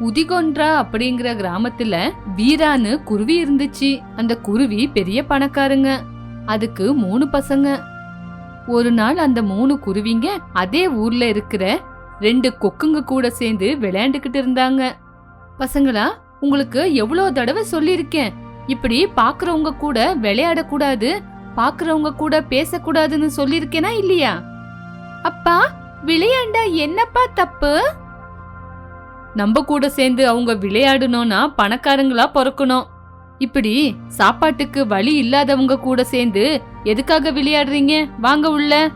உதிகொன்றா அப்படிங்கிற கிராமத்துல வீரான்னு குருவி இருந்துச்சு. அந்த குருவி பெரிய பணக்காரங்க. அதுக்கு மூணு பசங்க. ஒரு நாள் அந்த மூணு குருவிங்க அதே ஊர்ல இருக்கிற ரெண்டு கொக்குங்க கூட சேர்ந்து விளையாண்டுகிட்டு இருந்தாங்க. பசங்களா உங்களுக்கு எவ்வளோ தடவை சொல்லியிருக்கேன். இப்படி பாக்குறவங்க கூட விளையாடக்கூடாது பாக்குறவங்க கூட பேசக்கூடாதுன்னு சொல்லியிருக்கேனா இல்லையா? அப்பா விளையாண்டா என்னப்பா தப்பு? நம்ம கூட சேர்ந்து அவங்க விளையாடணும்னா பணக்காரங்களா பிறக்கணும். இப்படி சாப்பாட்டுக்கு வழி இல்லாதவங்க கூட சேர்ந்து எதுக்காக விளையாடுறீங்க? வாங்க உள்ள.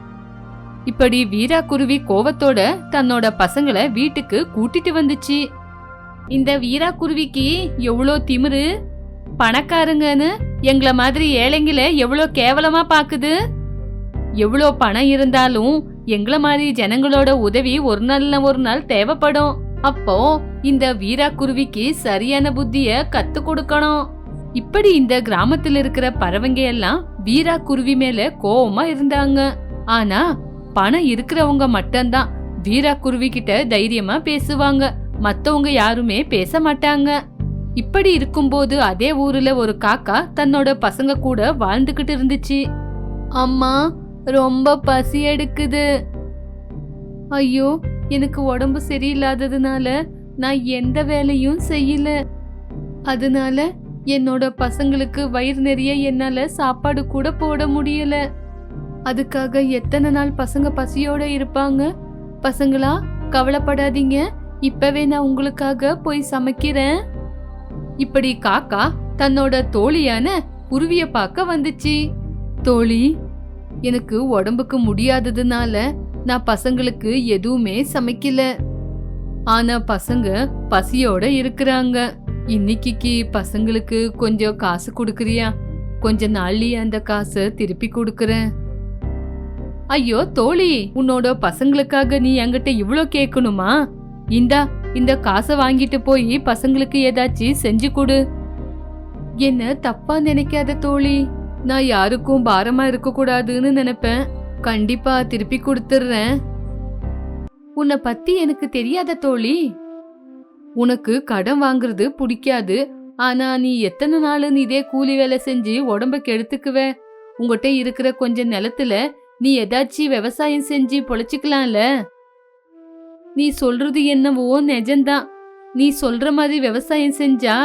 இப்படி வீரா குருவி கோவத்தோட தன்னோட பசங்களை வீட்டுக்கு கூட்டிட்டு வந்துச்சு. இந்த வீரா குருவிக்கு எவ்வளோ திமிரு? பணக்காரங்கன்னு எங்கள மாதிரி ஏழைங்கள எவ்வளோ கேவலமா பாக்குது? எவ்வளோ பணம் இருந்தாலும் எங்களை மாதிரி ஜனங்களோட உதவி ஒரு நாள்ல ஒரு நாள் தேவைப்படும். அப்போ இந்த வீரா குருவிக்கு சரியான புத்திய கத்து கொடுக்கணும். இப்படி இந்த கிராமத்துல இருக்கிற பறவைங்க எல்லாம் வீரா குருவி மேல கோவமா இருந்தாங்க. ஆனா பணம் இருக்கிறவங்க மட்டும்தான் வீரா குருவி கிட்ட தைரியமா பேசுவாங்க. மத்தவங்க யாருமே பேச மாட்டாங்க. இப்படி இருக்கும்போது அதே ஊர்ல ஒரு காக்கா தன்னோட பசங்க கூட வாழ்ந்துகிட்டு இருந்துச்சு. அம்மா ரொம்ப பசி எடுக்குது. ஐயோ எனக்கு உடம்பு சரியில்லாததுனால நான் எந்த வேலையும் செய்யல. அதனால என்னோட பசங்களுக்கு வயிறு நிறைய என்னால சாப்பாடு கூட போட முடியல. அதுக்காக எத்தனை நாள் பசங்க பசியோட இருப்பாங்க? பசங்களா கவலைப்படாதீங்க. இப்பவே நான் உங்களுக்காக போய் சமைக்கிறேன். இப்படி காக்கா தன்னோட தோழியான குருவிய பார்க்க வந்துச்சு. தோழி எனக்கு உடம்புக்கு முடியாததுனால நான் பசங்களுக்கு எதுவுமே சமைக்கல. ஆனா பசங்க பசியோட இருக்கிறாங்க. இன்னைக்கு பசங்களுக்கு கொஞ்சம் காசு கொடுக்குறியா? கொஞ்ச நாள்லயே அந்த காசை திருப்பி கொடுக்குறேன். ஐயோ தோழி உன்னோட பசங்களுக்காக நீ என்கிட்ட இவ்வளோ கேட்கணுமா இந்தா இந்த காசை வாங்கிட்டு போய் பசங்களுக்கு ஏதாச்சும் செஞ்சு கொடு. என்ன தப்பா நினைக்காத தோழி? நான் யாருக்கும் பாரமா இருக்க கூடாதுன்னு நினைப்பேன். கண்டிப்பா திருப்பி கொடுத்துடுறேன் உன்னை பத்தி எனக்கு தெரியாத தோழி. உனக்கு கடன் வாங்குறது பிடிக்காது. ஆனா நீ எத்தனை நாளுன்னு இதே கூலி வேலை செஞ்சு உடம்ப கெடுத்துக்குவ. உங்ககிட்ட இருக்கிற கொஞ்ச நிலத்துல நீ ஏதாச்சும் விவசாயம் செஞ்சு பொழைச்சிக்கலாம்ல. நீ சொல்றது என்னவோ நிஜம்தான். நீ சொல்ற மாதிரி விவசாயம் செஞ்சா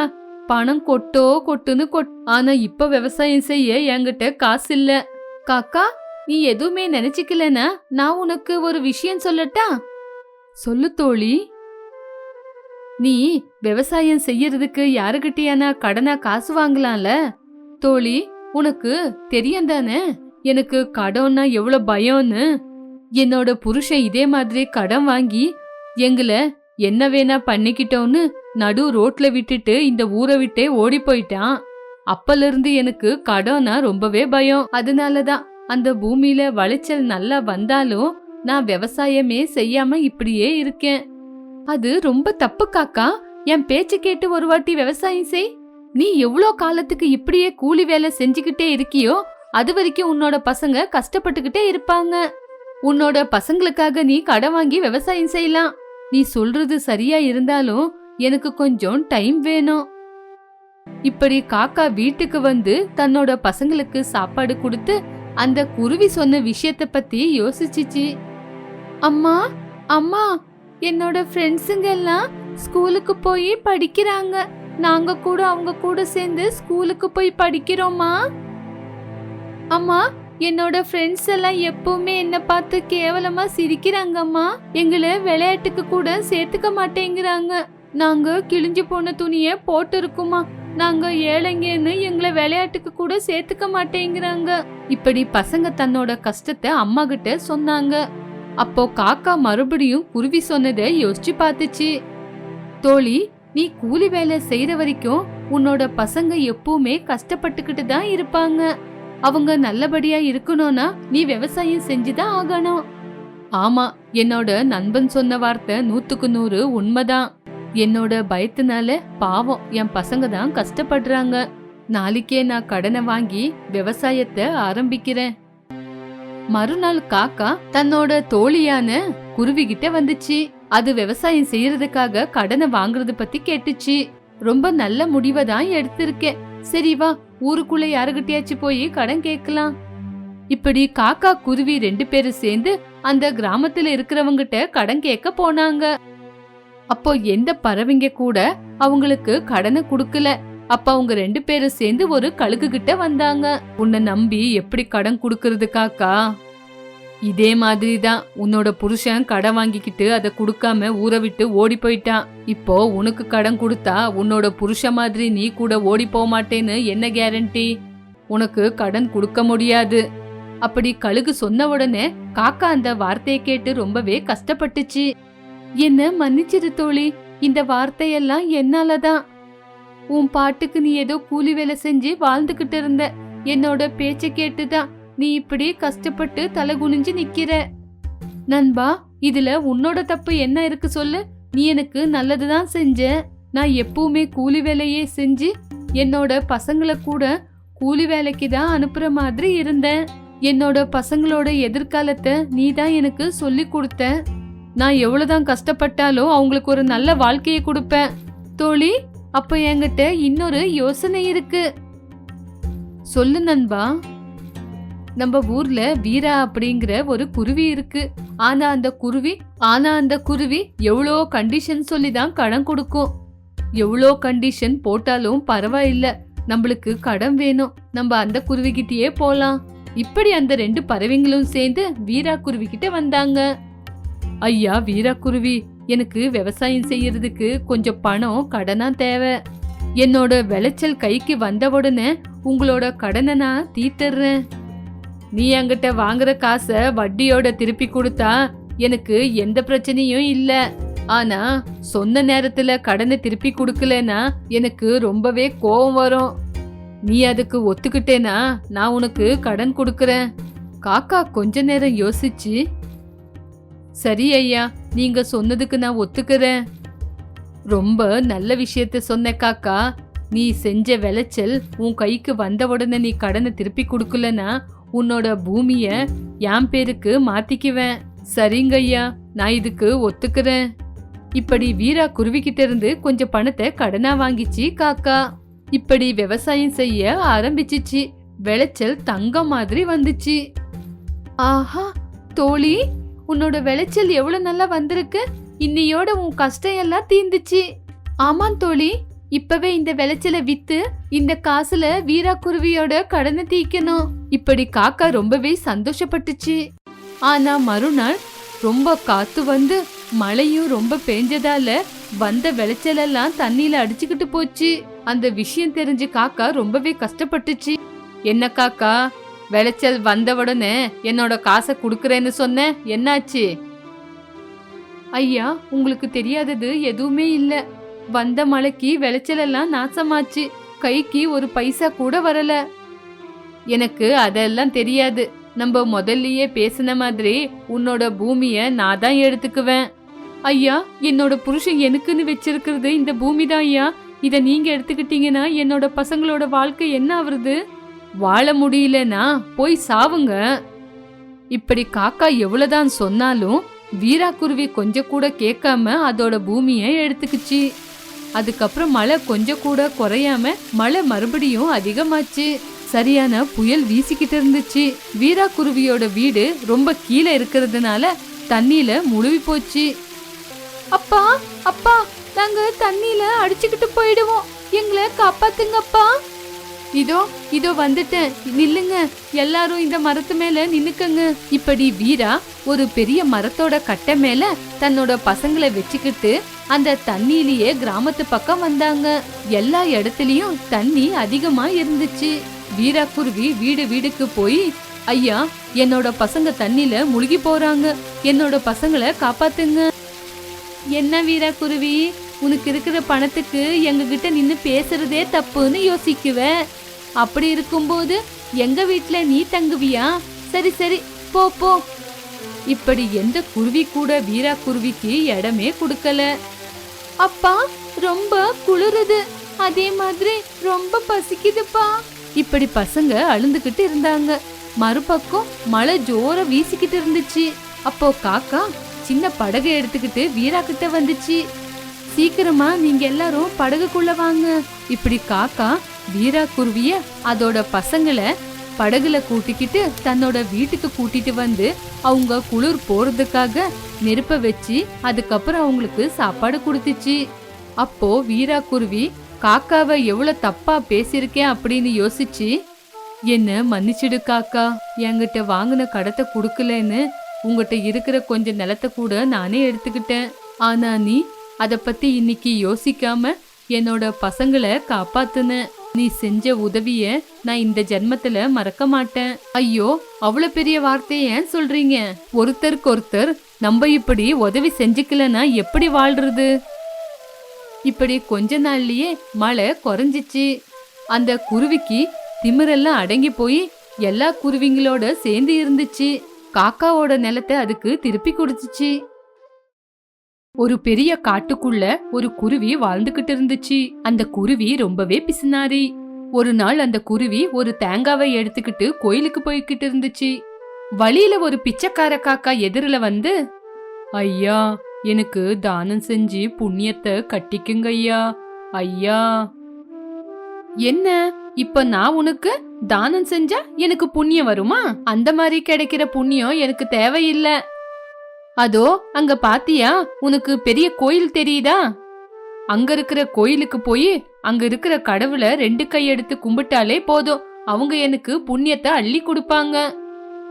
பணம் கொட்டோ கொட்டுன்னு கொட் ஆனா இப்ப விவசாயம் செய்ய என்கிட்ட காசு இல்ல. காக்கா நீ எதுவுமே நினைச்சுக்கலனா நான் உனக்கு ஒரு விஷயம் சொல்லட்டா? சொல்லு தோழி. நீ விவசாயம் செய்யறதுக்கு யாருகிட்டயானா கடனா காசு வாங்கலாம்ல? தோழி உனக்கு தெரியும் தானே? எனக்கு கடன்னா எவ்வளவு பயம்னு. என்னோட புருஷன் இதே மாதிரி கடன் வாங்கி எங்களை என்ன வேணா பண்ணிக்கிட்டோன்னு நடு ரோட்ல விட்டுட்டு இந்த ஊரை விட்டே ஓடி போயிட்டான். அப்பல இருந்து எனக்கு கடன்னா ரொம்பவே பயம். அதனாலதான் அந்த பூமியில வளைச்சல் நல்லா வந்தாலும் நான் விவசாயமே செய்யாம இப்படியே இருக்கேன். அது ரொம்ப தப்பு காக்கா. என் பேச்சு கேட்டு ஒரு வாட்டி விவசாயம் செய். நீ எவ்வளோ காலத்துக்கு இப்படியே கூலி வேலை செஞ்சுக்கிட்டே இருக்கியோ அது வரைக்கும் உன்னோட பசங்க கஷ்டப்பட்டுக்கிட்டே இருப்பாங்க. உன்னோட பசங்களுக்காக நீ கடன் வாங்கி விவசாயம் செய்யலாம். நீ சொல்றது சரியா இருந்தாலும் எனக்கு கொஞ்சம் டைம் வேணும். இப்படி காக்கா வீட்டுக்கு வந்து தன்னோட பசங்களுக்கு சாப்பாடு கொடுத்து அந்த குருவி சொன்ன விஷயத்த பத்தி யோசிச்சுச்சு. அம்மா அம்மா என்னோட ஃப்ரெண்ட்ஸுங்க எல்லாம் ஸ்கூலுக்கு போய் படிக்கிறாங்க. நாங்க கூட அவங்க கூட சேர்ந்து ஸ்கூலுக்கு போய் படிக்கிறோமா அம்மா என்னோட ஃப்ரெண்ட்ஸ் எல்லாம் எப்பவுமே என்ன பார்த்து கேவலமா சிரிக்கிறாங்கம்மா. எங்களை விளையாட்டுக்கு கூட சேர்த்துக்க மாட்டேங்கிறாங்க. நாங்க கிழிஞ்சு போன துணிய போட்டு இருக்குமா நாங்க ஏழைங்கன்னு எங்களை விளையாட்டுக்கு கூட சேர்த்துக்க மாட்டேங்கிறாங்க. இப்படி பசங்க தன்னோட கஷ்டத்தை அம்மா கிட்ட சொன்னாங்க. அப்போ காக்கா மறுபடியும் குருவி சொன்னதை யோசிச்சு பார்த்துச்சு. தோழி நீ கூலி வேலை செய்யற வரைக்கும் உன்னோட பசங்க எப்பவுமே கஷ்டப்பட்டுக்கிட்டு தான் இருப்பாங்க. அவங்க நல்லபடியா இருக்கணும்னா நீ விவசாயம் செஞ்சுதான் ஆகணும். ஆமா என்னோட நண்பன் சொன்ன வார்த்தை நூத்துக்கு நூறு உண்மைதான். என்னோட பயத்தினால பாவம் என் பசங்க தான் கஷ்டப்படுறாங்க. நாளைக்கே நான் கடனை வாங்கி விவசாயத்தை ஆரம்பிக்கிறேன். மறுநாள் காக்கா தன்னோட தோழியான குருவி கிட்ட வந்துச்சு. அது விவசாயம் செய்யறதுக்காக கடனை வாங்குறது பத்தி கேட்டுச்சு. ரொம்ப நல்ல முடிவை தான் எடுத்திருக்கேன். சரி வா ஊருக்குள்ள யாருகிட்டயாச்சும் போய் கடன் கேட்கலாம். இப்படி காக்கா குருவி ரெண்டு பேரும் சேர்ந்து அந்த கிராமத்துல இருக்கிறவங்கிட்ட கடன் கேட்க போனாங்க. அப்போ எந்த பறவைங்க கூட அவங்களுக்கு கடனை கொடுக்கல. அப்ப அவங்க ரெண்டு பேரும் சேர்ந்து ஒரு கழுகு கிட்ட வந்தாங்க. உன்னை நம்பி எப்படி கடன் கொடுக்கறது காக்கா? இதே மாதிரி தான் உன்னோட புருஷன் கடன் வாங்கிக்கிட்டு அதை கொடுக்காம ஊற விட்டு ஓடி போயிட்டான். இப்போ உனக்கு கடன் கொடுத்தா உன்னோட புருஷன் மாதிரி நீ கூட ஓடி போக மாட்டேன்னு என்ன கேரண்டி உனக்கு கடன் கொடுக்க முடியாது. அப்படி கழுகு சொன்ன உடனே காக்கா அந்த வார்த்தையை கேட்டு ரொம்பவே கஷ்டப்பட்டுச்சு. என்ன மன்னிச்சிரு தோழி இந்த வார்த்தையெல்லாம் என்னாலதான். உன் பாட்டுக்கு நீ ஏதோ கூலி வேலை செஞ்சு வாழ்ந்துகிட்டு இருந்த என்னோட பேச்ச கேட்டுதான் நீ இப்படி கஷ்டப்பட்டு தலை குனிஞ்சு நிக்கிற. நண்பா இதுல உன்னோட தப்பு என்ன இருக்கு சொல்லு. நீ எனக்கு நல்லதுதான் செஞ்ச. நான் எப்பவுமே கூலி வேலையே செஞ்சு என்னோட பசங்களை கூட கூலி வேலைக்கு தான் அனுப்புற மாதிரி இருந்தேன். என்னோட பசங்களோட எதிர்காலத்தை நீ தான் எனக்கு சொல்லி கொடுத்த. நான் எவ்வளவுதான் கஷ்டப்பட்டாலும் அவங்களுக்கு ஒரு நல்ல வாழ்க்கையை கொடுப்பேன். தோழி அப்ப என்கிட்ட இன்னொரு யோசனை இருக்கு. சொல்லு நண்பா. நம்ம ஊர்ல வீரா அப்படிங்கிற ஒரு குருவி இருக்கு. ஆனா அந்த குருவி ஆனா அந்த குருவி எவ்வளோ கண்டிஷன் சொல்லி தான் கடன் கொடுக்கும். எவ்வளோ கண்டிஷன் போட்டாலும் பரவாயில்ல. நம்மளுக்கு கடன் வேணும். நம்ம அந்த குருவிகிட்டயே போலாம். இப்படி அந்த ரெண்டு பறவைங்களும் சேர்ந்து வீரா குருவி கிட்ட வந்தாங்க. ஐயா வீராக்குருவி எனக்கு விவசாயம் செய்யறதுக்கு கொஞ்சம் பணம் கடனா தேவை. என்னோட விளைச்சல் கைக்கு வந்த உடனே உங்களோட கடனை நான் தீத்துறேன் நீ என்கிட்ட வாங்குற காசை வட்டியோட திருப்பி கொடுத்தா எனக்கு எந்த பிரச்சனையும் இல்லை. ஆனா சொன்ன நேரத்துல கடனை திருப்பி கொடுக்கலனா எனக்கு ரொம்பவே கோபம் வரும். நீ அதுக்கு ஒத்துக்கிட்டேனா நான் உனக்கு கடன் கொடுக்கறேன். காக்கா கொஞ்ச நேரம் யோசிச்சு சரி ஐயா நீங்க சொன்னதுக்கு நான் ஒத்துக்கிறேன். ரொம்ப நல்ல விஷயத்த சொன்ன காக்கா. நீ செஞ்ச விளைச்சல் உன் கைக்கு வந்த உடனே நீ கடனை திருப்பி கொடுக்கலனா உன்னோட பூமிய என் பேருக்கு மாத்திக்குவேன். சரிங்க ஐயா நான் இதுக்கு ஒத்துக்கிறேன். இப்படி வீரா குருவிக்கிட்ட இருந்து கொஞ்சம் பணத்தை கடனா வாங்கிச்சு காக்கா. இப்படி விவசாயம் செய்ய ஆரம்பிச்சிச்சு. விளைச்சல் தங்கம் மாதிரி வந்துச்சு. ஆஹா தோழி. உன்னோட விளைச்சல் எவ்வளவு நல்லா வந்திருக்கு? இன்னையோட உன் கஷ்டம் எல்லாம் தீந்துச்சு ஆமாம் தோழி. இப்பவே இந்த விளைச்சலை வித்து இந்த காசுல வீரா குருவியோட கடனை தீக்கணும் இப்படி காக்கா ரொம்பவே சந்தோஷப்பட்டுச்சு. ஆனா மறுநாள் ரொம்ப காத்து வந்து மழையும் ரொம்ப பெஞ்சதால வந்த விளைச்சலெல்லாம் தண்ணியில அடிச்சுக்கிட்டு போச்சு. அந்த விஷயம் தெரிஞ்சு காக்கா ரொம்பவே கஷ்டப்பட்டுச்சு. என்ன காக்கா விளைச்சல் வந்த உடனே என்னோட காசை கொடுக்குறேன்னு சொன்ன என்னாச்சு? ஐயா உங்களுக்கு தெரியாதது எதுவுமே இல்லை. வந்த மழைக்கு விளைச்சலெல்லாம் நாசமாச்சு. கைக்கு ஒரு பைசா கூட வரல. எனக்கு அதெல்லாம் தெரியாது. நம்ம முதல்லயே பேசின மாதிரி உன்னோட பூமிய நான் தான் எடுத்துக்குவேன். ஐயா என்னோட புருஷன் எனக்குன்னு வச்சிருக்கிறது இந்த பூமி தான் ஐயா. இதை நீங்க எடுத்துக்கிட்டீங்கன்னா என்னோட பசங்களோட வாழ்க்கை என்ன ஆகுறது வாழ முடியலனா போய் சாவுங்க. இப்படி காக்கா எவ்வளவுதான் சொன்னாலும் வீராக்குருவி கொஞ்சம் கூட கேட்காம அதோட பூமியை எடுத்துக்கிச்சு. அதுக்கப்புறம் மழை கொஞ்சம் கூட குறையாம மழை மறுபடியும் அதிகமாச்சு. சரியான புயல் வீசிக்கிட்டு இருந்துச்சு. வீராக்குருவியோட வீடு ரொம்ப கீழே இருக்கிறதுனால தண்ணியில முழுவி போச்சு. அப்பா அப்பா நாங்க தண்ணியில அடிச்சுக்கிட்டு போயிடுவோம். எங்களை காப்பாத்துங்கப்பா. இதோ இதோ வந்துட்டேன் நில்லுங்க. எல்லாரும் இந்த மரத்து மேல நின்னுக்கங்க. இப்படி வீரா ஒரு பெரிய மரத்தோட கட்டை மேல தன்னோட பசங்களை வச்சுக்கிட்டு அந்த தண்ணியிலேயே கிராமத்து பக்கம் வந்தாங்க. எல்லா இடத்துலயும் தண்ணி அதிகமா இருந்துச்சு. வீரா குருவி வீடு வீடுக்கு போய் ஐயா என்னோட பசங்க தண்ணில முழுகி போறாங்க. என்னோட பசங்களை காப்பாத்துங்க. என்ன வீரா குருவி? உனக்கு இருக்கிற பணத்துக்கு எங்ககிட்ட நின்று நின்னு பேசுறதே தப்புன்னு யோசிக்குவேன் அப்படி இருக்கும்போது எங்க வீட்ல நீ தங்குவியா? சரி சரி போ போ. இப்படி எந்த குருவி கூட வீரா குருவிக்கு இடமே கொடுக்கல. அப்பா ரொம்ப குளிருது. அதே மாதிரி ரொம்ப பசிக்குதுப்பா. இப்படி பசங்க அழுந்துகிட்டு இருந்தாங்க. மறுபக்கம் மழை ஜோர வீசிக்கிட்டு இருந்துச்சு. அப்போ காக்கா சின்ன படகு எடுத்துக்கிட்டு வீரா கிட்ட வந்துச்சு. சீக்கிரமா நீங்க எல்லாரும் படகுக்குள்ள வாங்க. இப்படி காக்கா வீரா குருவிய அதோட பசங்களை படகுல கூட்டிக்கிட்டு தன்னோட வீட்டுக்கு கூட்டிட்டு வந்து அவங்க குளிர் போறதுக்காக நெருப்ப வச்சு அதுக்கப்புறம் அவங்களுக்கு சாப்பாடு கொடுத்துச்சு. அப்போ வீரா குருவி காக்காவை எவ்வளவு தப்பா பேசியிருக்கேன் அப்படின்னு யோசிச்சு என்ன மன்னிச்சிடு காக்கா என்கிட்ட வாங்கின கடத்தை கொடுக்கலன்னு உங்ககிட்ட இருக்கிற கொஞ்ச நிலத்தை கூட நானே எடுத்துக்கிட்டேன். ஆனா நீ அதை பத்தி இன்னைக்கு யோசிக்காம என்னோட பசங்களை காப்பாத்துன. நீ செஞ்ச உதவிய நான் இந்த ஜென்மத்துல மறக்க மாட்டேன். ஐயோ அவ்வளவு பெரிய வார்த்தையை ஏன் சொல்றீங்க? ஒருத்தருக்கு ஒருத்தர் நம்ம இப்படி உதவி செஞ்சுக்கலன்னா எப்படி வாழ்றது? இப்படி கொஞ்ச நாள்லயே மழை குறைஞ்சிச்சு. அந்த குருவிக்கு திமிரெல்லாம் அடங்கி போய் எல்லா குருவிங்களோட சேர்ந்து இருந்துச்சு. காக்காவோட நிலத்தை அதுக்கு திருப்பி கொடுத்துச்சு. ஒரு பெரிய காட்டுக்குள்ள ஒரு குருவி வாழ்ந்துகிட்டு இருந்துச்சு. அந்த குருவி ரொம்பவே பிசினாரி ஒரு நாள் அந்த குருவி ஒரு தேங்காவை எடுத்துக்கிட்டு கோயிலுக்கு போய்கிட்டு இருந்துச்சு. வழியில ஒரு பிச்சைக்கார காக்கா எதிரில வந்து ஐயா எனக்கு தானம் செஞ்சு புண்ணியத்தை கட்டிக்குங்க ஐயா ஐயா. என்ன? இப்ப நான் உனக்கு தானம் செஞ்சா எனக்கு புண்ணியம் வருமா? அந்த மாதிரி கிடைக்கிற புண்ணியம் எனக்கு தேவையில்லை. அதோ அங்க பாத்தியா? உனக்கு பெரிய கோயில் தெரியுதா? அங்க இருக்கிற கோயிலுக்கு போய் அங்க இருக்கிற கடவுளை ரெண்டு கை எடுத்து கும்பிட்டாலே போதும். அவங்க எனக்கு புண்ணியத்தை அள்ளி கொடுப்பாங்க.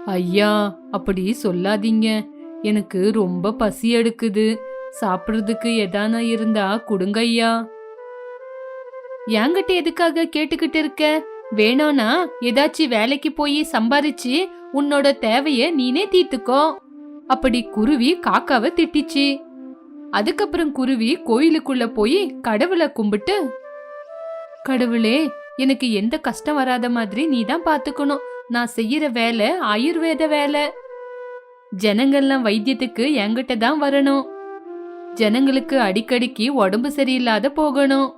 ஐயா அப்படி சொல்லாதீங்க. எனக்கு ரொம்ப பசி எடுக்குது. சாப்பிடுறதுக்கு எதானா இருந்தா கொடுங்க ஐயா. என்கிட்ட எதுக்காக கேட்டுக்கிட்டு இருக்க? வேணானா ஏதாச்சும் வேலைக்கு போய் சம்பாரிச்சு உன்னோட தேவைய நீனே தீர்த்துக்கோ. அப்படி குருவி காக்காவை திட்டிச்சு. அதுக்கப்புறம் குருவி கோயிலுக்குள்ள போய் கடவுளை கும்பிட்டு கடவுளே எனக்கு எந்த கஷ்டம் வராத மாதிரி நீ தான் பாத்துக்கணும். நான் செய்யற வேலை ஆயுர்வேத வேலை. ஜனங்கள்லாம் வைத்தியத்துக்கு என்கிட்ட தான் வரணும். ஜனங்களுக்கு அடிக்கடிக்கு உடம்பு சரியில்லாத போகணும்.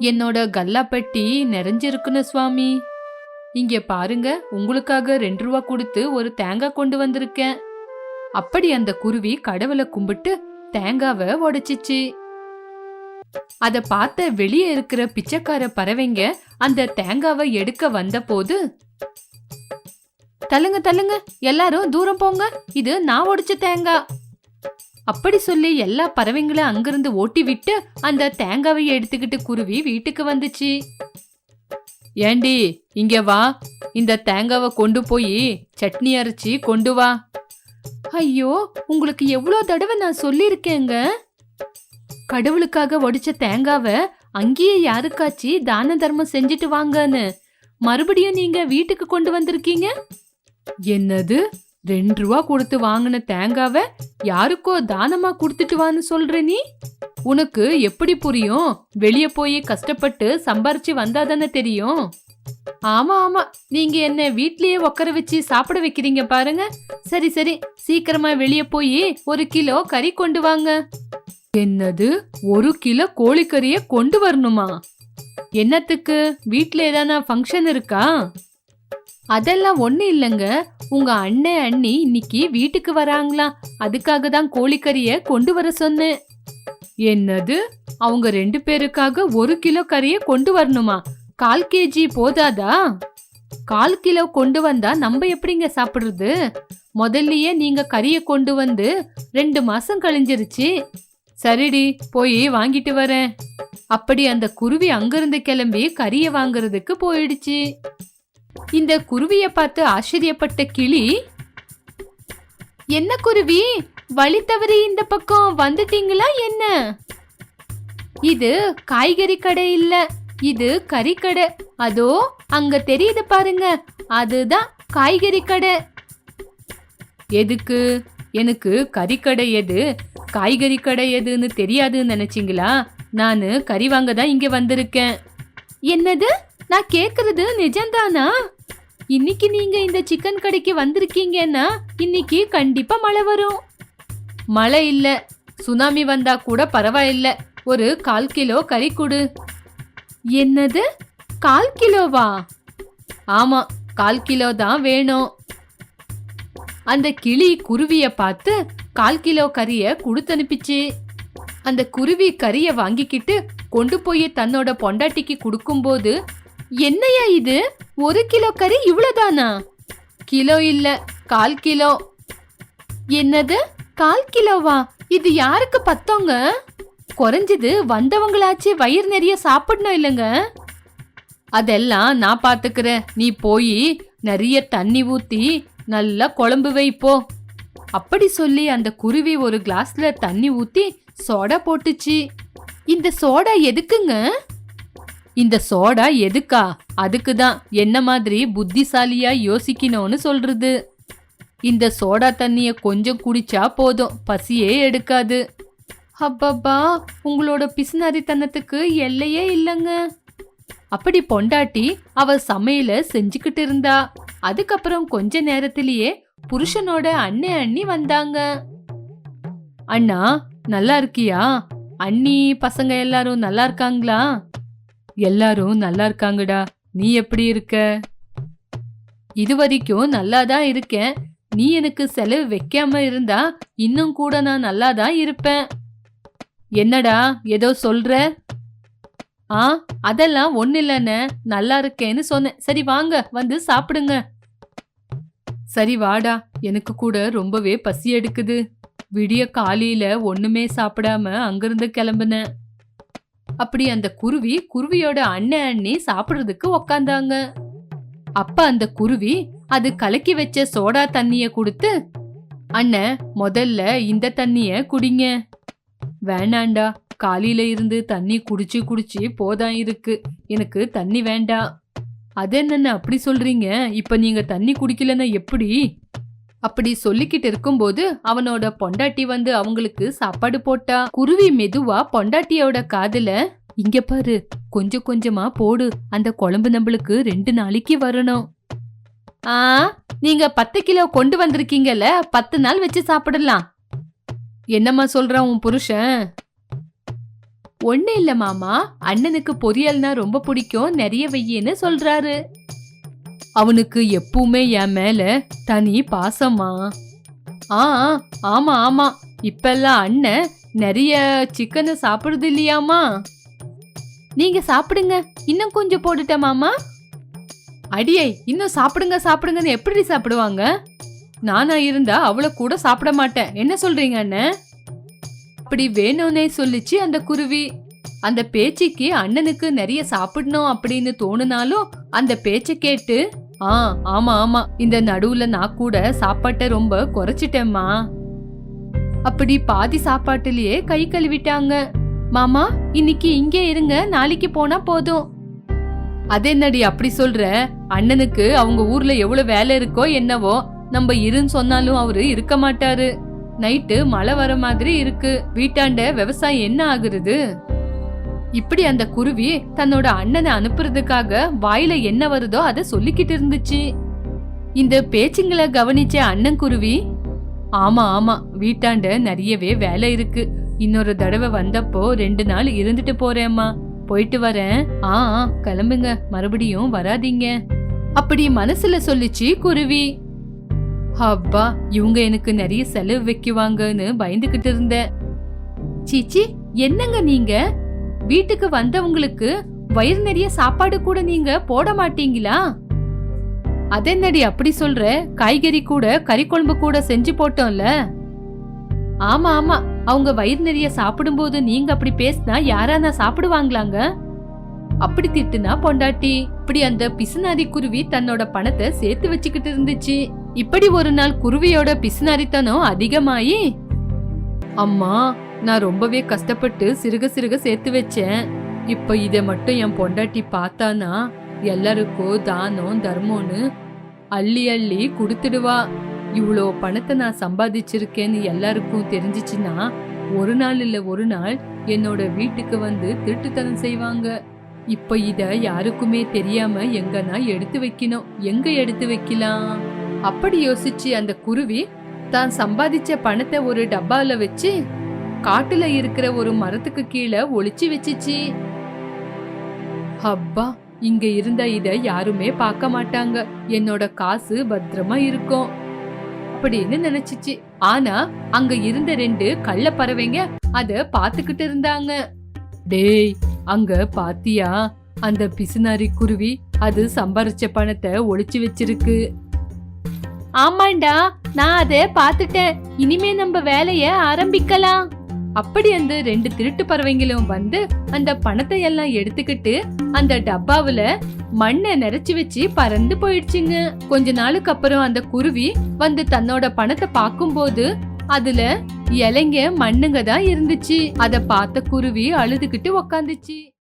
என்னோட கல்லாப்பெட்டி நிறைஞ்சிருக்கணும் சுவாமி. இங்க பாருங்க உங்களுக்காக ரெண்டு ரூபா கொடுத்து ஒரு தேங்காய் கொண்டு வந்திருக்கேன். அப்படி அந்த குருவி கடவுளை கும்பிட்டு தேங்காவை உடைச்சிச்சு. அத பார்த்த வெளியே இருக்கிற பிச்சைக்கார பறவைங்க அந்த தேங்காவை எடுக்க வந்த போது தள்ளுங்க தள்ளுங்க எல்லாரும் தூரம் போங்க இது நான் உடைச்ச தேங்காய் அப்படி சொல்லி எல்லா பறவைங்களும் அங்கிருந்து ஓட்டி விட்டு அந்த தேங்காவை எடுத்துக்கிட்டு குருவி வீட்டுக்கு வந்துச்சு. ஏண்டி இங்க வா இந்த தேங்காவை கொண்டு போய் சட்னி அரைச்சி கொண்டு வா. ஐயோ உங்களுக்கு எவ்வளோ தடவை நான் சொல்லியிருக்கேங்க? கடவுளுக்காக ஒடிச்ச தேங்காவை அங்கேயே யாருக்காச்சு தான தர்மம் செஞ்சுட்டு வாங்கன்னு. மறுபடியும் நீங்க வீட்டுக்கு கொண்டு வந்திருக்கீங்க? என்னது? ரெண்டு ரூபா கொடுத்து வாங்கின தேங்காவை யாருக்கோ தானமா கொடுத்துட்டு வான்னு சொல்ற நீ? உனக்கு எப்படி புரியும்? வெளியே போய் கஷ்டப்பட்டு சம்பாரிச்சு வந்தாதானே தெரியும்? ஆமா ஆமா. நீங்க என்ன வீட்லயே உட்கார வச்சு சாப்பிட வைக்கிறீங்க பாருங்க. சரி சரி. சீக்கிரமா வெளியே போய் ஒரு கிலோ கறி கொண்டு வாங்க. என்னது? ஒரு கிலோ கோழிக்கறிய கொண்டு வரணுமா? என்னத்துக்கு? வீட்ல ஏதானா ஃபங்க்ஷன் இருக்கா? அதெல்லாம் ஒண்ணு இல்லைங்க. உங்க அண்ணன் அண்ணி இன்னைக்கு வீட்டுக்கு வராங்களாம் அதுக்காக தான் கோழிக்கறிய கொண்டு வர சொன்னேன். என்னது? அவங்க ரெண்டு பேருக்காக ஒரு கிலோ கறியை கொண்டு வரணுமா? கால் கேஜி போதாதா? கால் கிலோ கொண்டு வந்தா நம்ம எப்படிங்க சாப்பிடுறது? முதல்லயே நீங்க கறிய கொண்டு வந்து ரெண்டு மாசம் கழிஞ்சிருச்சு. சரிடி போய் வாங்கிட்டு வரேன். அப்படி அந்த குருவி அங்கிருந்து கிளம்பி கறிய வாங்குறதுக்கு போயிடுச்சு. இந்த குருவிய பார்த்து ஆச்சரியப்பட்ட கிளி என்ன குருவி? வழி தவறி இந்த பக்கம் வந்துட்டீங்களா என்ன? இது காய்கறி கடை இல்லை. இது கறிக்கடை. அதோ அங்க தெரியுது பாருங்க. அதுதான் காய்கறி கடை. எதுக்கு? எனக்கு கறிக்கடை எது? காய்கறி கடை எதுன்னு தெரியாதுன்னு நினைச்சிங்களா? நான் கறி வாங்க தான் இங்க வந்திருக்கேன். என்னது? நான் கேக்குறது நிஜம்தானா? இன்னைக்கு நீங்க இந்த சிக்கன் கடைக்கு வந்திருக்கீங்கன்னா இன்னைக்கு கண்டிப்பா மழை வரும். மழை இல்ல. சுனாமி வந்தா கூட பரவாயில்ல. ஒரு கால் கிலோ கறி கொடு. என்னது? கால் கிலோவா? ஆமா கால் கிலோ தான் வேணும். அந்த கிளி குருவிய பார்த்து கால் கிலோ கறிய கொடுத்து அனுப்பிச்சு அந்த குருவி கறிய வாங்கிக்கிட்டு கொண்டு போய் தன்னோட பொண்டாட்டிக்கு கொடுக்கும்போது என்னையா இது? ஒரு கிலோ கறி இவ்வளவுதானா? கிலோ இல்ல கால் கிலோ. என்னது? கால் கிலோவா? இது யாருக்கு பத்தோங்க? குறைஞ்சது வந்தவங்களாச்சு வயிறு நிறைய சாப்பிடணும் இல்லைங்க? அதெல்லாம் நான் பாத்துக்கிறேன் நீ போய் நிறைய தண்ணி ஊத்தி நல்லா குழம்பு வைப்போ அப்படி சொல்லி அந்த குருவி ஒரு கிளாஸ்ல தண்ணி ஊத்தி சோடா போட்டுச்சு. இந்த சோடா எதுக்குங்க? இந்த சோடா எதுக்கா? அதுக்கு தான் என்ன மாதிரி புத்திசாலியா யோசிக்கணும்னு சொல்றது. இந்த சோடா தண்ணிய கொஞ்சம் குடிச்சா போதும். பசியே எடுக்காது. அப்பப்பா உங்களோட பிசுநாரித்தனத்துக்கு எல்லையே இல்லைங்க. அப்படி பொண்டாட்டி அவ சமையல செஞ்சுக்கிட்டு இருந்தா. அதுக்கப்புறம் கொஞ்ச நேரத்திலேயே புருஷனோட அண்ணே அண்ணி வந்தாங்க. அண்ணா நல்லா இருக்கியா? அண்ணி பசங்க எல்லாரும் நல்லா இருக்காங்களா? எல்லாரும் நல்லா இருக்காங்கடா. நீ எப்படி இருக்க? இது வரைக்கும் நல்லா தான் இருக்கேன். நீ எனக்கு செலவு வைக்காம இருந்தா இன்னும் கூட நான் நல்லா தான் இருப்பேன். என்னடா ஏதோ சொல்ற? ஆ அதெல்லாம் ஒண்ணு இல்லைன்னு நல்லா இருக்கேன்னு சொன்னேன். சரி வாங்க வந்து சாப்பிடுங்க. சரி வாடா. எனக்கு கூட ரொம்பவே பசி எடுக்குது. விடிய காலையில ஒண்ணுமே சாப்பிடாம அங்கிருந்து கிளம்புனேன். அப்படி அந்த குருவி குருவியோட அண்ணன் அண்ணி சாப்பிடுறதுக்கு உக்காந்தாங்க. அப்ப அந்த குருவி அது கலக்கி வச்ச சோடா தண்ணிய கொடுத்து அண்ணன் முதல்ல இந்த தண்ணிய குடிங்க. வேணாண்டா. காலையில இருந்து தண்ணி குடிச்சு குடிச்சு போதான் இருக்கு. எனக்கு தண்ணி வேண்டாம் அது என்னன்னு அப்படி சொல்றீங்க? இப்ப நீங்க தண்ணி குடிக்கலன்னா எப்படி? அப்படி சொல்லிக்கிட்டு இருக்கும்போது அவனோட பொண்டாட்டி வந்து அவங்களுக்கு சாப்பாடு போட்டா. குருவி மெதுவா பொண்டாட்டியோட காதுல இங்க பாரு கொஞ்சம் கொஞ்சமா போடு. அந்த குழம்பு நம்மளுக்கு ரெண்டு நாளைக்கு வரணும். ஆ? நீங்க பத்து கிலோ கொண்டு வந்திருக்கீங்கல்ல பத்து நாள் வச்சு சாப்பிடலாம். என்னம்மா சொல்றான் உன் புருஷன்? ஒண்ணு இல்ல மாமா. அண்ணனுக்கு பொரியல்னா ரொம்ப பிடிக்கும். நிறைய வெய்யன்னு சொல்றாரு. அவனுக்கு எப்பவுமே என் மேல தனி பாசமா ஆ ஆமா ஆமா. இப்பெல்லாம் அண்ணன் நிறைய சிக்கனை சாப்பிடுறது இல்லையாமா நீங்க சாப்பிடுங்க. இன்னும் கொஞ்சம் போட்டுட்டேன் மாமா. அடியே இன்னும் சாப்பிடுங்க சாப்பிடுங்கன்னு எப்படி சாப்பிடுவாங்க? நானா இருந்தா அவளை கூட சாப்பிட மாட்டேன். என்ன சொல்றீங்க அண்ணன் அப்படி வேணும்னே சொல்லிச்சு அந்த குருவி. அந்த பேச்சுக்கு அண்ணனுக்கு நிறைய சாப்பிடணும் அப்படின்னு தோணுனாலும் அந்த பேச்ச கேட்டு ஆ ஆமா ஆமா இந்த நடுவுல நான் கூட சாப்பாட்டை ரொம்ப குறைச்சிட்டேம்மா. அப்படி பாதி சாப்பாட்டுலயே கை கழுவிட்டாங்க. மாமா இன்னைக்கு இங்கே இருங்க நாளைக்கு போனா போதும். அதென்னடி அப்படி சொல்ற? அண்ணனுக்கு அவங்க ஊர்ல எவ்வளவு வேலை இருக்கோ என்னவோ நம்ம இருன்னு சொன்னாலும் அவரு இருக்க மாட்டாரு. நைட்டு மழை வர மாதிரி இருக்கு. வீட்டாண்ட விவசாயம் என்ன ஆகுறது? இப்படி அந்த குருவி தன்னோட அண்ணனை அனுப்புறதுக்காக வாயில என்ன வருதோ அதை சொல்லிக்கிட்டு இருந்துச்சு. இந்த பேச்சுங்களை கவனிச்ச அண்ணன் குருவி ஆமா ஆமா வீட்டாண்ட நிறையவே வேலை இருக்கு. இன்னொரு தடவை வந்தப்போ ரெண்டு நாள் இருந்துட்டு போறேம்மா. போயிட்டு வரேன். ஆ ஆ, கிளம்புங்க. மறுபடியும் வராதீங்க. அப்படி மனசுல சொல்லிச்சு குருவி. அப்பா இவங்க எனக்கு நிறைய செலவு வைக்குவாங்கன்னு பயந்துகிட்டு இருந்தேன். சீச்சி என்னங்க நீங்க? வீட்டுக்கு வந்தவங்களுக்கு வயிறு நிறைய சாப்பாடு கூட நீங்க போட மாட்டீங்களா? அதென்னடி அப்படி சொல்ற? காய்கறி கூட கறி குழம்பு கூட செஞ்சு போட்டோம்ல. ஆமா ஆமா அவங்க வயிறு நிறைய சாப்பிடும்போது நீங்க அப்படி பேசினா யாரானா சாப்பிடுவாங்களாங்க? அப்படி திட்டுனா பொண்டாட்டி. இப்படி அந்த பிசுநாரி குருவி தன்னோட பணத்தை சேர்த்து வச்சுக்கிட்டு இருந்துச்சு. இப்படி ஒரு நாள் குருவியோட பிசுநாரித்தனம் அதிகமாயி. அம்மா நான் ரொம்பவே கஷ்டப்பட்டு சிறுக சிறுக சேர்த்து வச்சேன். இப்ப இதை மட்டும் என் பொண்டாட்டி பார்த்தானா? எல்லாருக்கும் தானம் தர்மம்னு அள்ளி அள்ளி கொடுத்துடுவா. இவ்வளோ பணத்தை நான் சம்பாதிச்சிருக்கேன்னு எல்லாருக்கும் தெரிஞ்சிச்சுன்னா ஒரு நாள் இல்ல ஒரு நாள் என்னோட வீட்டுக்கு வந்து திருட்டுத்தனம் செய்வாங்க. இப்ப இத யாருக்குமே தெரியாம எங்கன்னா எடுத்து வைக்கணும். எங்க எடுத்து வைக்கலாம்? அப்படி யோசிச்சு அந்த குருவி தான் சம்பாதிச்ச பணத்தை ஒரு டப்பால வச்சு காட்டுல இருக்கிற ஒரு மரத்துக்கு கீழே ஒளிச்சு வச்சுச்சு. அப்பா இங்க இருந்த இத யாருமே பார்க்க மாட்டாங்க. என்னோட காசு பத்திரமா இருக்கும். அப்படின்னு நினைச்சிச்சு. ஆனா அங்க இருந்த ரெண்டு கள்ள பறவைங்க அத பாத்துக்கிட்டு இருந்தாங்க. டேய் அங்க பாத்தியா? அந்த பிசுனாரி குருவி அது சம்பாரிச்ச பணத்தை ஒழிச்சு வச்சிருக்கு. ஆமாண்டா நான் அதை பார்த்துட்டேன். இனிமே நம்ம வேலைய ஆரம்பிக்கலாம். அப்படி அந்த ரெண்டு திருட்டு பறவைங்களும் வந்து அந்த பணத்தை எல்லாம் எடுத்துக்கிட்டு அந்த டப்பாவுல மண்ணை நிறைச்சு வச்சு பறந்து போயிடுச்சுங்க. கொஞ்ச நாளுக்கு அப்புறம் அந்த குருவி வந்து தன்னோட பணத்தை பார்க்கும்போது அதுல இலைங்க மண்ணுங்க தான் இருந்துச்சு. அத பார்த்த குருவி அழுதுகிட்டு உக்காந்துச்சு.